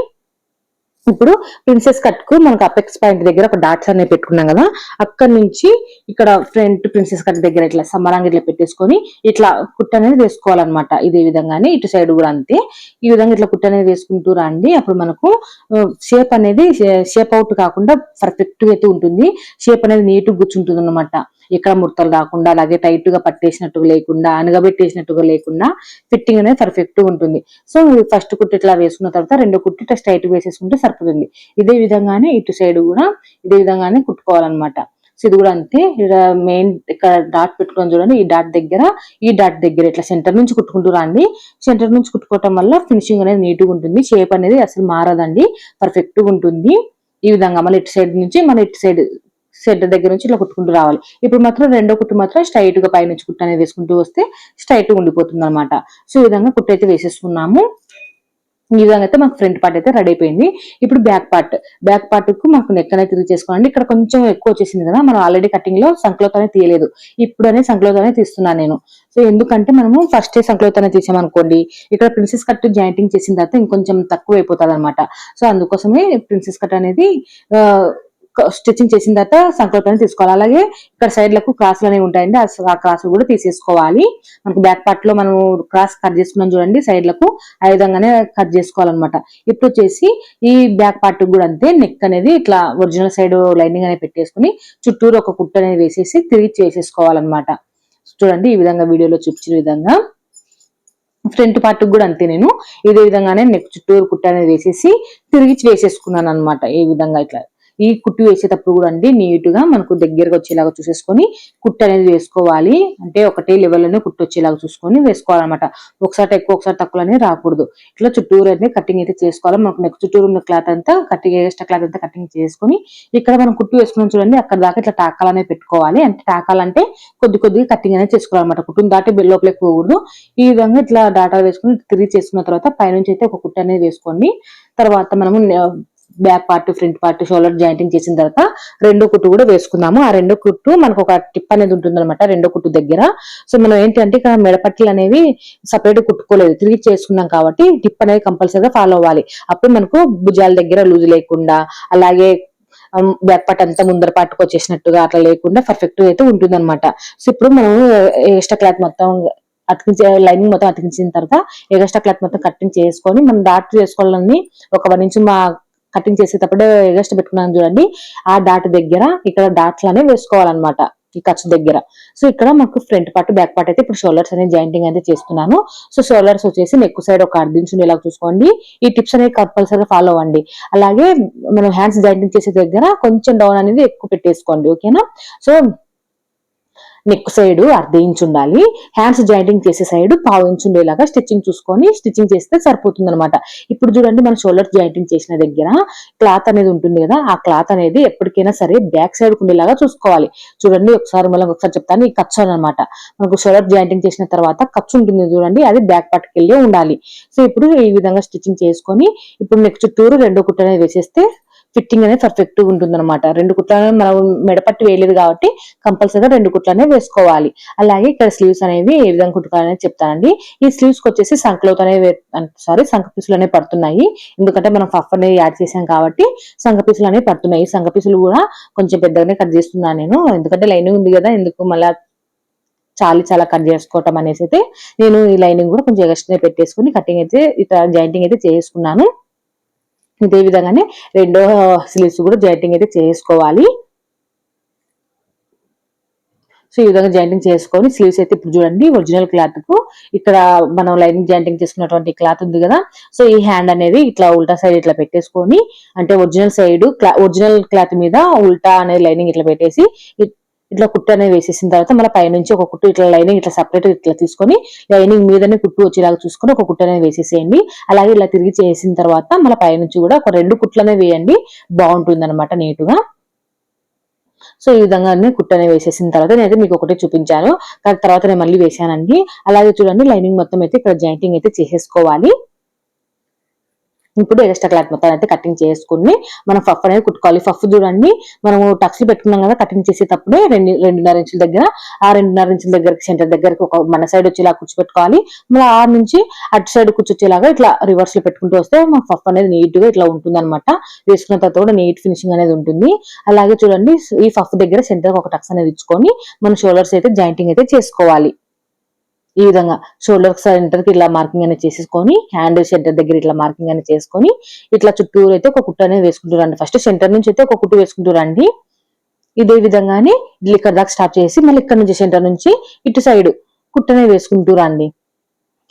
ఇప్పుడు ప్రిన్సెస్ కట్కు మనకు అపెక్స్ పాయింట్ దగ్గర ఒక డాట్స్ అనేవి పెట్టుకున్నాం కదా అక్కడ నుంచి ఇక్కడ ఫ్రంట్ ప్రిన్సెస్ కట్ దగ్గర ఇట్లా సమ్మరంగా ఇట్లా పెట్టేసుకొని ఇట్లా కుట్ట అనేది వేసుకోవాలన్నమాట. ఇదే విధంగానే ఇటు సైడ్ కూడా అంతే. ఈ విధంగా ఇట్లా కుట్ట అనేది వేసుకుంటూ రండి. అప్పుడు మనకు షేప్ అనేది షేప్ అవుట్ కాకుండా పర్ఫెక్ట్గా అయితే ఉంటుంది. షేప్ అనేది నీట్ గుచ్చుంటుంది అనమాట ఇక్కడ ముడతలు రాకుండా అలాగే టైట్గా పట్టేసినట్టుగా లేకుండా అనగబెట్టేసినట్టుగా లేకుండా ఫిట్టింగ్ అనేది పర్ఫెక్ట్గా ఉంటుంది. సో ఫస్ట్ కుట్టి ఇట్లా వేసుకున్న తర్వాత రెండో కుట్టి ఇట్లా స్ట్రైట్ వేసేసుకుంటే సరిపోతుంది. ఇదే విధంగానే ఇటు సైడ్ కూడా ఇదే విధంగానే కుట్టుకోవాలన్నమాట. సో ఇది కూడా అంతే. ఇక్కడ మెయిన్ ఇక్కడ డాట్ పెట్టుకొని చూడండి. ఈ డాట్ దగ్గర ఈ డాట్ దగ్గర ఇట్లా సెంటర్ నుంచి కుట్టుకుంటూ రండి. సెంటర్ నుంచి కుట్టుకోవటం వల్ల ఫినిషింగ్ అనేది నీట్గా ఉంటుంది. షేప్ అనేది అసలు మారదండి. పర్ఫెక్ట్గా ఉంటుంది. ఈ విధంగా మళ్ళీ ఇటు సైడ్ నుంచి మన ఇటు సైడ్ సెంటర్ దగ్గర నుంచి ఇలా కుట్టుకుంటూ రావాలి. ఇప్పుడు మాత్రం రెండో కుట్టు మాత్రం స్ట్రైట్గా పైన కుట్టు అనేది వేసుకుంటూ వస్తే స్ట్రైట్గా ఉండిపోతుంది అనమాట సో ఈ విధంగా కుట్టు అయితే వేసేసుకున్నాము. ఈ విధంగా అయితే మాకు ఫ్రంట్ పార్ట్ అయితే రెడీ అయిపోయింది. ఇప్పుడు బ్యాక్ పార్ట్ బ్యాక్ పార్ట్కు మాకు నెక్ అనేది తిరిగి చేసుకోండి ఇక్కడ కొంచెం ఎక్కువ వచ్చేసింది కదా మనం ఆల్రెడీ కటింగ్లో సంక్లోతనే తీయలేదు. ఇప్పుడు అనేది సంక్లోతనే తీస్తున్నాను నేను. సో ఎందుకంటే మనము ఫస్ట్ సంక్లోతనే తీసామనుకోండి ఇక్కడ ప్రిన్సెస్ కట్ జాయింటింగ్ చేసిన తర్వాత ఇంకొంచెం తక్కువ అయిపోతుంది అనమాట సో అందుకోసమే ప్రిన్సెస్ కట్ అనేది స్టిచ్చింగ్ చేసిన తర్వాత సంకల్పాన్ని తీసుకోవాలి. అలాగే ఇక్కడ సైడ్లకు క్రాస్ అనేవి ఉంటాయండి. ఆ క్రాస్ కూడా తీసేసుకోవాలి. మనకు బ్యాక్ పార్ట్లో మనం క్రాస్ కట్ చేసుకున్నాం చూడండి. సైడ్లకు ఆ విధంగానే కట్ చేసుకోవాలన్నమాట. ఇప్పుడు వచ్చేసి ఈ బ్యాక్ పార్ట్ కూడా అంతే. నెక్ అనేది ఇట్లా ఒరిజినల్ సైడ్ లైనింగ్ అనేది పెట్టేసుకుని చుట్టూరు ఒక కుట్ట అనేది వేసేసి తిరిగి చేసేసుకోవాలన్నమాట. చూడండి ఈ విధంగా వీడియోలో చూపించిన విధంగా. ఫ్రంట్ పార్ట్ కూడా అంతే నేను. ఇదే విధంగానే నెక్ చుట్టూరు కుట్ట అనేది వేసేసి తిరిగి వేసేసుకున్నాను అనమాట ఈ విధంగా ఇట్లా ఈ కుట్టు వేసేటప్పుడు కూడా అండి నీట్గా మనకు దగ్గరగా వచ్చేలాగా చూసేసుకొని కుట్టు అనేది వేసుకోవాలి. అంటే ఒకటే లెవెల్లోనే కుట్టు వచ్చేలాగా చూసుకొని వేసుకోవాలన్నమాట. ఒకసారి ఎక్కువ ఒకసారి తక్కువ అనేది రాకూడదు. ఇట్లా చుట్టూరు అనేది కటింగ్ అయితే చేసుకోవాలి. మనకు నెక్స్ట్ చుట్టూరు ఉన్న క్లాత్ అంతా కటింగ్ ఎక్స్ట్రా క్లాత్ అంతా కటింగ్ చేసుకొని ఇక్కడ మనం కుట్టు వేసుకున్నాం చూడండి అక్కడ దాకా ఇట్లా టాకాలు అనేది పెట్టుకోవాలి. అంటే టాకాలంటే కొద్ది కొద్దిగా కటింగ్ అనేది చేసుకోవాలన్నమాట. కుట్టును దాటి లోపలికి పోకూడదు. ఈ విధంగా ఇట్లా డాటా వేసుకుని తిరిగి చేసుకున్న తర్వాత పైనుంచి అయితే ఒక కుట్టు అనేది వేసుకోండి. తర్వాత మనము back part front part shoulder jointing చేసిన తర్వాత రెండో కుట్టు కూడా వేసుకుందాము. ఆ రెండో కుట్టు మనకు ఒక టిప్ అనేది ఉంటుంది అనమాట రెండో కుట్టు దగ్గర. సో మనం ఏంటంటే ఇక్కడ మెడపట్లు అనేవి సపరేట్ కుట్టుకోలేదు తిరిగి చేసుకున్నాం కాబట్టి టిప్ అనేది కంపల్సరీగా ఫాలో అవ్వాలి. అప్పుడు మనకు భుజాల దగ్గర లూజ్ లేకుండా అలాగే బ్యాక్ పార్ట్ అంతా ముందర పార్ట్కి వచ్చేసినట్టుగా అట్లా లేకుండా పర్ఫెక్ట్ అయితే ఉంటుంది అనమాట సో ఇప్పుడు మనం ఎక్స్ట్రా క్లాత్ మొత్తం అతికించే లైనింగ్ మొత్తం అతికించిన తర్వాత ఎగస్ట్రా క్లాత్ మొత్తం కట్టింగ్ చేసుకొని మనం డాట్ చేసుకోవాలని ఒక వన్ ఇంచు మా కటింగ్ చేసేటప్పుడు ఎగస్ట్ పెట్టుకున్నాను చూడండి. ఆ డాట్ దగ్గర ఇక్కడ డాట్లనే అనేవి వేసుకోవాలన్నమాట. ఈ ఖర్చు దగ్గర. సో ఇక్కడ మాకు ఫ్రంట్ పార్ట్ బ్యాక్ పార్ట్ అయితే ఇప్పుడు షోల్డర్స్ అనేది జాయింటింగ్ అయితే చేస్తున్నాను. సో షోల్డర్స్ వచ్చేసి నెక్ సైడ్ ఒక అర్ధించుని ఇలా చూసుకోండి. ఈ టిప్స్ అనేది కంపల్సరీ ఫాలో అవ్వండి. అలాగే మనం హ్యాండ్స్ జాయింటింగ్ చేసే దగ్గర కొంచెం డౌన్ అనేది ఎక్కువ పెట్టేసుకోండి. ఓకేనా? సో నెక్ సైడ్ అర్ధ ఉండాలి. హ్యాండ్స్ జాయింటింగ్ చేసే సైడ్ పావు ఉండేలాగా స్టిచ్చింగ్ చూసుకొని స్టిచ్చింగ్ చేస్తే సరిపోతుంది అనమాట ఇప్పుడు చూడండి మనం షోల్డర్ జాయింటింగ్ చేసిన దగ్గర క్లాత్ అనేది ఉంటుంది కదా ఆ క్లాత్ అనేది ఎప్పటికైనా సరే బ్యాక్ సైడ్ ఉండేలాగా చూసుకోవాలి. చూడండి ఒకసారి మళ్ళీ ఒకసారి చెప్తాను ఈ ఖర్చు అనమాట మనకు షోల్డర్ జాయింటింగ్ చేసిన తర్వాత ఖర్చు ఉంటుంది చూడండి అది బ్యాక్ పట్టుకెళ్ళే ఉండాలి. సో ఇప్పుడు ఈ విధంగా స్టిచ్చింగ్ చేసుకొని ఇప్పుడు నెక్ చుట్టూరు రెండో కుట్ట అనేది వేసేస్తే ఫిట్టింగ్ అనేది పర్ఫెక్ట్గా ఉంటుంది అనమాట రెండు కుట్లను మనం మెడపట్టి వేయలేదు కాబట్టి కంపల్సరీగా రెండు కుట్లనే వేసుకోవాలి. అలాగే ఇక్కడ స్లీవ్స్ అనేవి ఏ విధంగా కుట్టుకోవాలని చెప్తానండి. ఈ స్లీవ్స్కి వచ్చేసి సంకలోత అనేవి సారీ సంఖ పీసులు అనేవి పడుతున్నాయి. ఎందుకంటే మనం పఫ్ అనేది యాడ్ చేసాం కాబట్టి సంఖ పీసులు అనేవి పడుతున్నాయి. సంఖ పీసులు కూడా కొంచెం పెద్దగానే కట్ చేస్తున్నాను నేను. ఎందుకంటే లైనింగ్ ఉంది కదా ఎందుకు మళ్ళీ చాలా చాలా కట్ చేసుకోవటం అనేసి అయితే నేను ఈ లైనింగ్ కూడా కొంచెం ఎక్స్ట్రా పెట్టేసుకుని కటింగ్ అయితే ఇట్లా జాయింటింగ్ అయితే చేసుకున్నాను. ఇదే విధంగానే రెండో స్లీవ్స్ కూడా జాయింటింగ్ అయితే చేసుకోవాలి. సో ఈ విధంగా జాయింటింగ్ చేసుకొని స్లీవ్స్ అయితే ఇప్పుడు చూడండి ఒరిజినల్ క్లాత్కు. ఇక్కడ మనం లైనింగ్ జాయింటింగ్ చేసుకున్నటువంటి క్లాత్ ఉంది కదా సో ఈ హ్యాండ్ అనేది ఇట్లా ఉల్టా సైడ్ ఇట్లా పెట్టేసుకొని అంటే ఒరిజినల్ సైడ్ ఒరిజినల్ క్లాత్ మీద ఉల్టా అనేది లైనింగ్ ఇట్లా పెట్టేసి ఇట్లా కుట్టు అనేది వేసేసిన తర్వాత మళ్ళీ పైనుంచి ఒక కుట్టు ఇట్లా లైనింగ్ ఇట్లా సపరేట్ ఇట్లా తీసుకొని లైనింగ్ మీదనే కుట్టు వచ్చేలాగా చూసుకొని ఒక కుట్టు అనేది వేసేసేయండి. అలాగే ఇలా తిరిగి చేసిన తర్వాత మళ్ళీ పైనుంచి కూడా ఒక రెండు కుట్లు అనేవి వేయండి. బాగుంటుంది అనమాట నీట్గా. సో ఈ విధంగా కుట్టనే వేసేసిన తర్వాత నేనైతే మీకు ఒకటే చూపించాను. కానీ తర్వాత నేను మళ్ళీ వేసానండి అలాగే చూడండి లైనింగ్ మొత్తం అయితే ఇక్కడ జాయింటింగ్ అయితే చేసేసుకోవాలి. ఇప్పుడు ఎక్స్ట్రా క్లాత్ మొత్తం అయితే కటింగ్ చేసుకుని మనం ఫఫ్ అనేది కుట్టుకోవాలి. ఫఫ్ చూడండి మనము టక్స్ పెట్టుకున్నాం కదా కటింగ్ చేసేటప్పుడే రెండు రెండున్నర ఇంచుల దగ్గర ఆ రెండున్నర ఇంచుల దగ్గర సెంటర్ దగ్గరకి ఒక మన సైడ్ వచ్చేలా కూర్చోపెట్టుకోవాలి. మళ్ళీ ఆ నుంచి అటు సైడ్ కూర్చొచ్చేలాగా ఇట్లా రివర్స్లో పెట్టుకుంటూ వస్తే మన ఫఫ్ అనేది నీట్గా ఇట్లా ఉంటుంది అనమాట వేసుకున్న తర్వాత కూడా నీట్ ఫినిషింగ్ అనేది ఉంటుంది. అలాగే చూడండి ఈ ఫఫ్ దగ్గర సెంటర్ ఒక టక్స్ అనేది ఇచ్చుకొని మన షోల్డర్స్ అయితే జాయింటింగ్ అయితే చేసుకోవాలి. ఈ విధంగా షోల్డర్ సెంటర్కి ఇట్లా మార్కింగ్ అనేది చేసేసుకొని హ్యాండ్ సెంటర్ దగ్గర ఇట్లా మార్కింగ్ అనేది చేసుకొని ఇట్లా చుట్టూరు అయితే ఒక కుట్టు అనేది వేసుకుంటారండి ఫస్ట్ సెంటర్ నుంచి అయితే ఒక కుట్టు వేసుకుంటూ రండి. ఇదే విధంగానే ఇక్కడ దాకా స్టార్ట్ చేసి మళ్ళీ ఇక్కడ నుంచి సెంటర్ నుంచి ఇటు సైడ్ కుట్టనే వేసుకుంటూ రండి.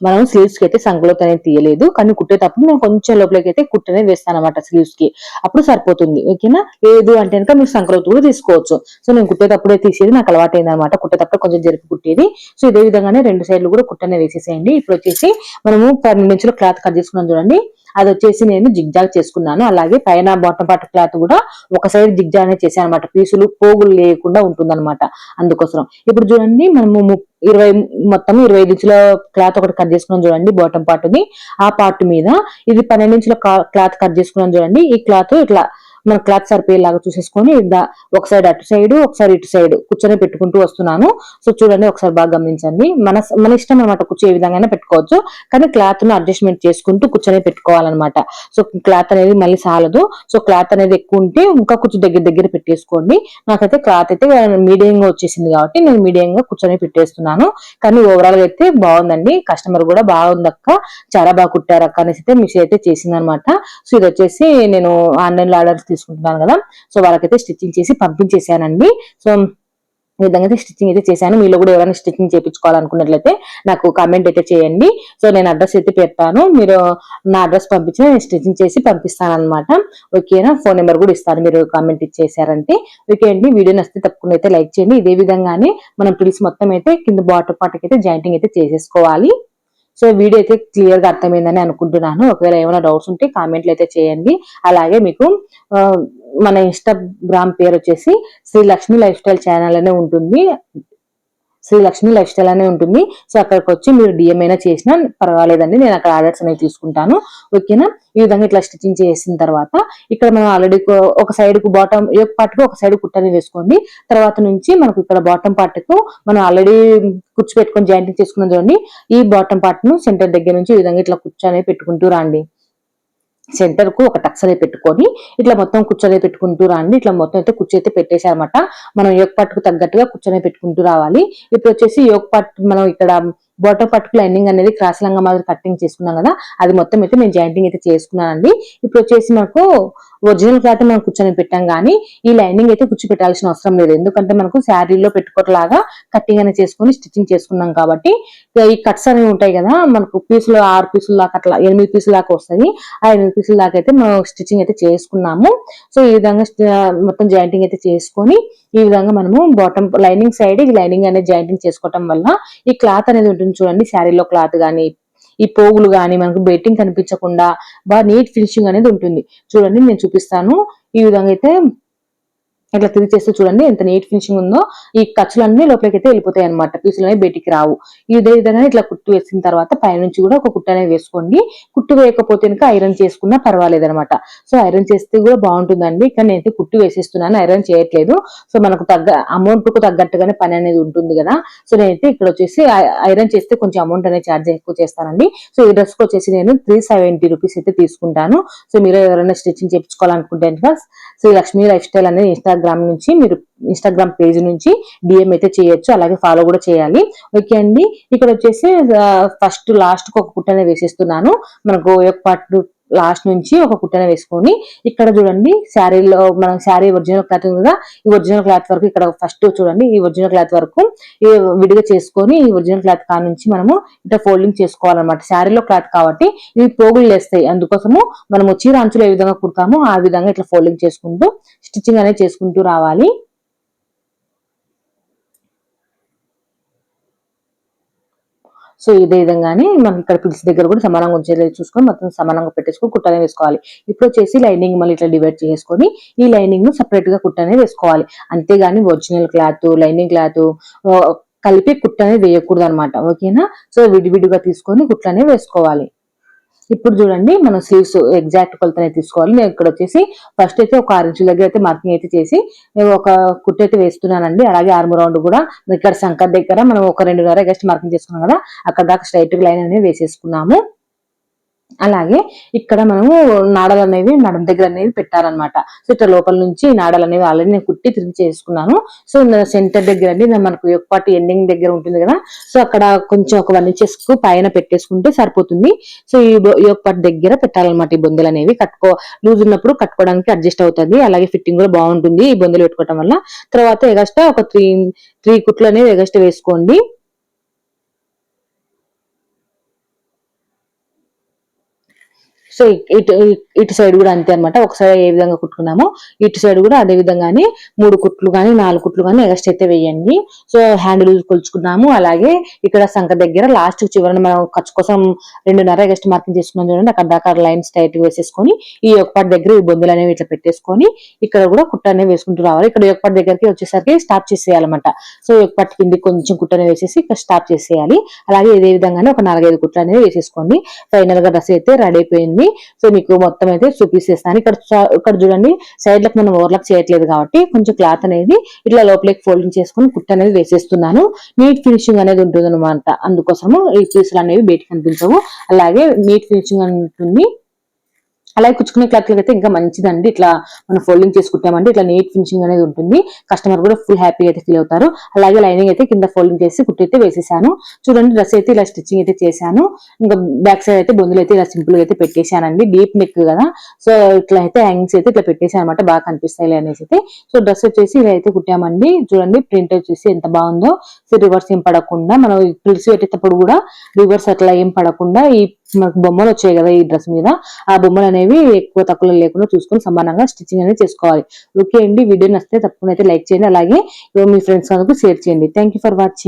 మనం స్లీవ్స్కి అయితే సంకలోత్ అనేది తీయలేదు. కానీ కుట్టేటప్పుడు నేను కొంచెం లోపలికి అయితే కుట్టనే వేస్తాను అనమాట స్లీవ్స్కి. అప్పుడు సరిపోతుంది. ఓకేనా? లేదు అంటే కనుక మీరు సంకలోత్ కూడా తీసుకోవచ్చు. సో నేను కుట్టేటప్పుడే తీసేది. నాకు అలవాటు అనమాట కుట్టేటప్పుడు కొంచెం జరిపి కుట్టేది. సో ఇదే విధంగానే రెండు సైడ్లు కూడా కుట్టనే వేసేసేయండి. ఇప్పుడు వచ్చేసి మనము పన్నెండు ఇంచుల క్లాత్ కట్ చేసుకున్నాం చూడండి. అది వచ్చేసి నేను జిగ్జాగ్ చేసుకున్నాను. అలాగే పైన బాటం పాట క్లాత్ కూడా ఒక సైడ్ జిగ్జాగ్ అనేది చేశాను అనమాట పీసులు పోగులు లేకుండా ఉంటుందన్నమాట అందుకోసం. ఇప్పుడు చూడండి మనము ఇరవై మొత్తం ఇరవై ఐదు ఇంచుల క్లాత్ ఒకటి కట్ చేసుకున్నాం చూడండి బాటం పార్ట్ని ఆ పార్ట్ మీద ఇది పన్నెండు ఇంచుల క్లాత్ కట్ చేసుకున్నాం చూడండి. ఈ క్లాత్ ఇట్లా మన క్లాత్ సరిపోయేలాగా చూసేసుకొని ఒక సైడ్ అటు సైడ్ ఒకసారి ఇటు సైడ్ కూర్చొని పెట్టుకుంటూ వస్తున్నాను. సో చూడండి ఒకసారి బాగా గమనించండి. మన మన ఇష్టం అనమాట కూర్చో ఏ విధంగా పెట్టుకోవచ్చు. కానీ క్లాత్ను అడ్జస్ట్మెంట్ చేసుకుంటూ కూర్చొని పెట్టుకోవాలన్నమాట. సో క్లాత్ అనేది మళ్ళీ సాలదు. సో క్లాత్ అనేది ఎక్కువ ఉంటే ఇంకా కొంచెం దగ్గర దగ్గర పెట్టేసుకోండి. నాకైతే క్లాత్ అయితే మీడియం గా వచ్చేసింది కాబట్టి నేను మీడియం గా కూర్చొని పెట్టేస్తున్నాను. కానీ ఓవరాల్గా అయితే బాగుందండి. కస్టమర్ కూడా బాగుంది అక్క చాలా బాగా కుట్టారు అక్క అనేసి అయితే మిస్ అయితే చేసింది అనమాట సో ఇది వచ్చేసి నేను ఆన్లైన్లో ఆర్డర్స్ తీసుకుంటున్నాను కదా. సో వాళ్ళకైతే స్టిచ్చింగ్ చేసి పంపించేసానండి సో ఈ విధంగా అయితే స్టిచ్చింగ్ అయితే చేశాను. మీలో కూడా ఎవరైనా స్టిచ్చింగ్ చేయించుకోవాలనుకున్నట్లయితే నాకు కామెంట్ అయితే చేయండి. సో నేను అడ్రస్ అయితే పెడతాను. మీరు నా అడ్రస్ పంపించి నేను స్టిచ్చింగ్ చేసి పంపిస్తాను అనమాట ఓకేనా? ఫోన్ నెంబర్ కూడా ఇస్తాను. మీరు కామెంట్ ఇచ్చేసారంటే ఓకే అండి. వీడియో నచ్చితే తప్పకుండా అయితే లైక్ చేయండి. ఇదే విధంగానే మనం పిలిచి మొత్తం అయితే కింద బాటర్ పాటకి అయితే జాయింటింగ్ అయితే చేసేసుకోవాలి. సో వీడియో అయితే క్లియర్గా అర్థమైందని అనుకుంటున్నాను. ఒకవేళ ఏమైనా డౌట్స్ ఉంటే కామెంట్లు అయితే చేయండి. అలాగే మీకు మన ఇన్స్టాగ్రామ్ పేరు వచ్చేసి Shri Lakshmi life style channel అనే ఉంటుంది. శ్రీ లక్ష్మి లైఫ్ స్టైల్ అనే ఉంటుంది. సో అక్కడికి వచ్చి మీరు డిఎం అయినా చేసినా పర్వాలేదండి. నేను అక్కడ ఆర్డర్స్ అనేవి తీసుకుంటాను. ఓకేనా? ఈ విధంగా ఇట్లా స్టిచ్చింగ్ చేసిన తర్వాత ఇక్కడ మనం ఆల్రెడీ ఒక సైడ్కు బాటమ్ ఏ పార్ట్కు ఒక సైడ్ కుట్టని వేసుకోండి. తర్వాత నుంచి మనకు ఇక్కడ బాటమ్ పార్ట్కు మనం ఆల్రెడీ కూర్చోపెట్టుకొని జాయింటింగ్ చేసుకున్న చూడండి. ఈ బాటమ్ పార్ట్ను సెంటర్ దగ్గర నుంచి ఈ విధంగా ఇట్లా కూర్చొని పెట్టుకుంటూ రండి. సెంటర్కు ఒక టక్సలే అనేది పెట్టుకొని ఇట్లా మొత్తం కూర్చొని పెట్టుకుంటూ రండి. ఇట్లా మొత్తం అయితే కూర్చో అయితే పెట్టేశారనమాట మనం యోగ పట్టుకు తగ్గట్టుగా కూర్చొని పెట్టుకుంటూ రావాలి. ఇప్పుడు వచ్చేసి యోగ పట్టు మనం ఇక్కడ బాటమ్ పట్టుకు లైనింగ్ అనేది క్రాస్ లంగా మాదిరి కట్టింగ్ చేసుకున్నాం కదా అది మొత్తం అయితే నేను జాయింటింగ్ అయితే చేసుకున్నానండి. ఇప్పుడు వచ్చేసి మనకు ఒరిజినల్ క్లాత్ మనం కూర్చొని పెట్టాం కానీ ఈ లైనింగ్ అయితే కూర్చు పెట్టాల్సిన అవసరం లేదు. ఎందుకంటే మనకు శారీలో పెట్టుకోవట్లాగా కట్టింగ్ అనేది చేసుకుని స్టిచ్చింగ్ చేసుకున్నాం కాబట్టి ఈ కట్స్ అనేవి ఉంటాయి కదా మనకు పీసులు ఆరు పీసులు దాకా అట్లా ఎనిమిది పీసులు దాకా వస్తాయి. ఆ ఎనిమిది పీసుల దాకా అయితే మనం స్టిచ్చింగ్ అయితే చేసుకున్నాము. సో ఈ విధంగా మొత్తం జాయింటింగ్ అయితే చేసుకొని ఈ విధంగా మనము బాటమ్ లైనింగ్ సైడ్ ఈ లైనింగ్ అనేది జాయింటింగ్ చేసుకోవటం వల్ల ఈ క్లాత్ అనేది ఉంటుంది చూడండి శారీలో క్లాత్ కానీ ఈ పోగులు కానీ మనకు బెట్టింగ్ కనిపించకుండా బాగా నీట్ ఫినిషింగ్ అనేది ఉంటుంది. చూడండి నేను చూపిస్తాను. ఈ విధంగా అయితే ఇట్లా తిరిగి చేస్తే చూడండి ఎంత నీట్ ఫినిషింగ్ ఉందో ఈ ఖర్చులన్నీ లోపలికి అయితే వెళ్ళిపోతాయి అనమాట పీసులు అనేవి బయటికి రావు. ఇదే విధంగా ఇట్లా కుట్టు వేసిన తర్వాత పైనుంచి కూడా ఒక కుట్టు అనేది వేసుకోండి. కుట్టు వేయకపోతే కనుక ఐరన్ చేసుకున్నా పర్వాలేదు అనమాట సో ఐరన్ చేస్తే కూడా బాగుంటుందండి. కానీ నేనైతే కుట్టు వేసేస్తున్నాను ఐరన్ చేయట్లేదు. సో మనకు తగ్గ అమౌంట్కు తగ్గట్టుగానే పని అనేది ఉంటుంది కదా. సో నేనైతే ఇక్కడ వచ్చేసి ఐరన్ చేస్తే కొంచెం అమౌంట్ అనేది ఛార్జ్ ఎక్కువ చేస్తానండి. సో ఈ డ్రెస్ వచ్చేసి నేను త్రీ సెవెంటీ రూపీస్ అయితే తీసుకుంటాను. సో మీరు ఎవరైనా స్టిచ్చింగ్ చేయించుకోవాలనుకుంటే శ్రీ లక్ష్మీ లైఫ్ స్టైల్ అనేది ఇన్స్టాగ్రామ్ ఇన్స్టాగ్రామ్ నుంచి మీరు ఇన్స్టాగ్రామ్ పేజ్ నుంచి డిఎం అయితే చేయొచ్చు అలాగే ఫాలో కూడా చేయాలి. ఓకే అండి? ఇక్కడ వచ్చేసి ఫస్ట్ లాస్ట్ ఒక కుట్టనే వేసేస్తున్నాను. మనకు పట్టు లాస్ట్ నుంచి ఒక కుట్టన వేసుకొని ఇక్కడ చూడండి శారీలో మనం శారీ ఒరిజినల్ క్లాత్ ఉంది కదా ఈ ఒరిజినల్ క్లాత్ వరకు ఇక్కడ ఫస్ట్ చూడండి ఈ ఒరిజినల్ క్లాత్ వరకు విడిగా చేసుకొని ఈ ఒరిజినల్ క్లాత్ కా నుంచి మనము ఇట్లా ఫోల్డింగ్ చేసుకోవాలన్నమాట. శారీలో క్లాత్ కాబట్టి ఇవి పోగులు లేస్తాయి. అందుకోసము మనము చీర అంచులు ఏ విధంగా కుడతామో ఆ విధంగా ఇట్లా ఫోల్డింగ్ చేసుకుంటూ స్టిచ్చింగ్ అనేది చేసుకుంటూ రావాలి. సో ఇదే విధంగానే మనం ఇక్కడ పిలిచి దగ్గర కూడా సమానంగా ఉంచేది చూసుకొని మొత్తం సమానంగా పెట్టేసుకొని కుట్టనే వేసుకోవాలి. ఇప్పుడు వచ్చేసి లైనింగ్ మళ్ళీ ఇట్లా డివైడ్ చేసుకొని ఈ లైనింగ్ను సపరేట్గా కుట్టనే వేసుకోవాలి. అంతేగాని ఒరిజినల్ క్లాత్ లైనింగ్ క్లాత్ కలిపి కుట్టనే వేయకూడదు అనమాట ఓకేనా? సో విడివిడిగా తీసుకొని కుట్లనే వేసుకోవాలి. ఇప్పుడు చూడండి మనం స్లీవ్స్ ఎగ్జాక్ట్ కొలతనే తీసుకోవాలి. నేను ఇక్కడ వచ్చేసి ఫస్ట్ అయితే ఒక ఆరు ఇంచుల దగ్గర అయితే మార్కింగ్ అయితే చేసి నేను ఒక కుట్టు అయితే వేస్తున్నానండి. అలాగే ఆర్మ్ రౌండ్ కూడా ఇక్కడ సంకర్ దగ్గర మనం ఒక రెండున్నర గస్ట్ మార్కింగ్ చేసుకున్నాం కదా అక్కడ దాకా స్ట్రైట్ లైన్ అనేది వేసేసుకున్నాము. అలాగే ఇక్కడ మనము నాడలు అనేవి నడుం దగ్గర అనేది పెట్టారనమాట సో ఇట్లా లోపల నుంచి నాడలు అనేవి ఆల్రెడీ నేను కుట్టి తిరిగి చేసుకున్నాను. సో సెంటర్ దగ్గర అండి మనకు ఒకటి ఎండింగ్ దగ్గర ఉంటుంది కదా. సో అక్కడ కొంచెం ఒక వన్ ఇంచెస్ పైన పెట్టేసుకుంటే సరిపోతుంది. సో ఈ పాటు దగ్గర పెట్టాలన్నమాట ఈ బొందలు అనేవి. కట్టుకో లూజ్ ఉన్నప్పుడు కట్టుకోవడానికి అడ్జస్ట్ అవుతుంది. అలాగే ఫిట్టింగ్ కూడా బాగుంటుంది ఈ బొందలు పెట్టుకోవడం వల్ల. తర్వాత ఎగస్ట్రా ఒక త్రీ త్రీ కుట్లు అనేవి ఎగస్ట్రా వేసుకోండి. సో ఇటు ఇటు సైడ్ కూడా అంతే అనమాట ఒకసారి ఏ విధంగా కుట్టుకున్నామో ఇటు సైడ్ కూడా అదే విధంగానే మూడు కుట్లు కానీ నాలుగు కుట్లు కానీ ఎగస్ట్ అయితే వేయండి. సో హ్యాండిల్ కొలుచుకున్నాము. అలాగే ఇక్కడ సంఖ దగ్గర లాస్ట్ చివరిని మనం ఖర్చు కోసం రెండున్నర ఎగస్ట్ మార్కింగ్ చేసుకున్నాం చూడండి. అక్కడ దాకా లైన్స్ టైట్ వేసేసుకొని ఈ పాటి దగ్గర ఈ బొందులు అనేవి ఇట్లా పెట్టేసుకొని ఇక్కడ కూడా కుట్ట అనేవి వేసుకుంటూ రావాలి. ఇక్కడ పాటి దగ్గరికి వచ్చేసరికి స్టాప్ చేసేయాలన్నమాట. సో ఒకపాటి కింది కొంచెం కుట్టనే వేసేసి ఇక్కడ స్టాప్ చేసేయాలి. అలాగే ఇదే విధంగానే ఒక నాలుగైదు కుట్లు అనేవి వేసేసుకోండి. ఫైనల్గా డ్రెస్ అయితే రెడీ అయిపోయింది. సో మీకు మొత్తం అయితే చూపిస్తాను ఇక్కడ ఇక్కడ చూడండి. సైడ్లకు మనం ఓవర్లాక్ చేయట్లేదు కాబట్టి కొంచెం క్లాత్ అనేది ఇట్లా లోపలికి ఫోల్డింగ్ చేసుకుని కుట్ అనేది వేసేస్తున్నాను. నీట్ ఫినిషింగ్ అనేది ఉంటుంది అనమాట అందుకోసము ఈ పీసులు అనేవి బయటకు కనిపించవు. అలాగే నీట్ ఫినిషింగ్ ఉంటుంది అలాగే కుచ్చుకునే క్లాత్లకి అయితే ఇంకా మంచిదండి. ఇట్లా మనం ఫోల్డింగ్ చేసుకుంటామంటే ఇట్లా నీట్ ఫినిషింగ్ అనేది ఉంటుంది. కస్టమర్ కూడా ఫుల్ హ్యాపీగా అయితే ఫీల్ అవుతారు. అలాగే లైనింగ్ అయితే కింద ఫోల్డింగ్ చేసి కుట్టి అయితే వేసేసాను. చూడండి డ్రెస్ అయితే ఇలా స్టిచ్చింగ్ అయితే చేశాను. ఇంకా బ్యాక్ సైడ్ అయితే బొందులు అయితే ఇలా సింపుల్గా అయితే పెట్టేశానండి. డీప్ నెక్ కదా. సో ఇట్లా అయితే హ్యాంగ్స్ అయితే ఇట్లా పెట్టేశాను అనమాట బాగా కనిపిస్తాయి అనేసి అయితే. సో డ్రెస్ వచ్చేసి ఇలా అయితే కుట్టామండి. చూడండి ప్రింట్ వచ్చేసి ఎంత బాగుందో. సో రివర్స్ ఏం పడకుండా మనం పిలిచి పెట్టేటప్పుడు కూడా రివర్స్ అట్లా ఏం పడకుండా ఈ మనకు బొమ్మలు వచ్చాయి కదా ఈ డ్రెస్ మీద. ఆ బొమ్మలు అనేవి ఎక్కువ తక్కువ లేకుండా చూసుకొని సమానంగా స్టిచ్చింగ్ అనేది చేసుకోవాలి. ఓకే అండి వీడియో నచ్చితే తప్పకుండా అయితే లైక్ చేయండి. అలాగే మీ ఫ్రెండ్స్ షేర్ చేయండి. Thank for watching